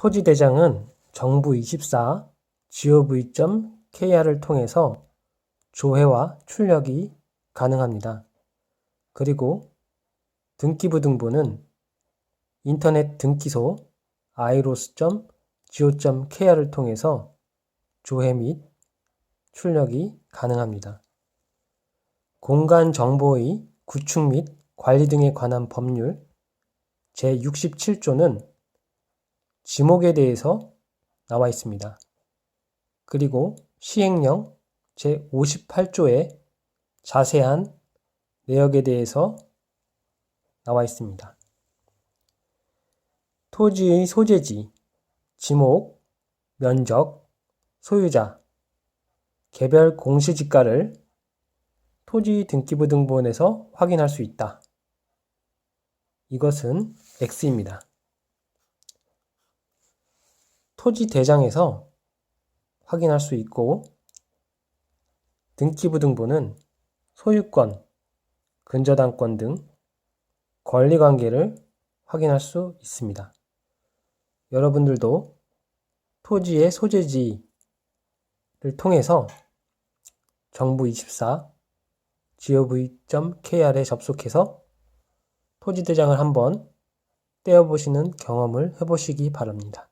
토지대장은 정부 24 gov.kr을 통해서 조회와 출력이 가능합니다. 그리고 등기부 등본은 인터넷 등기소 iros.go.kr을 통해서 조회 및 출력이 가능합니다. 공간 정보의 구축 및 관리 등에 관한 법률 제67조는 지목에 대해서 나와 있습니다. 그리고 시행령 제58조에 자세한 내역에 대해서 나와 있습니다. 토지의 소재지, 지목, 면적, 소유자, 개별 공시지가를 토지 등기부 등본에서 확인할 수 있다. 이것은 X입니다. 토지 대장에서 확인할 수 있고 등기부 등본은 소유권, 근저당권 등 권리 관계를 확인할 수 있습니다. 여러분들도 토지의 소재지를 통해서 정부24 gov.kr에 접속해서 토지대장을 한번 떼어보시는 경험을 해보시기 바랍니다.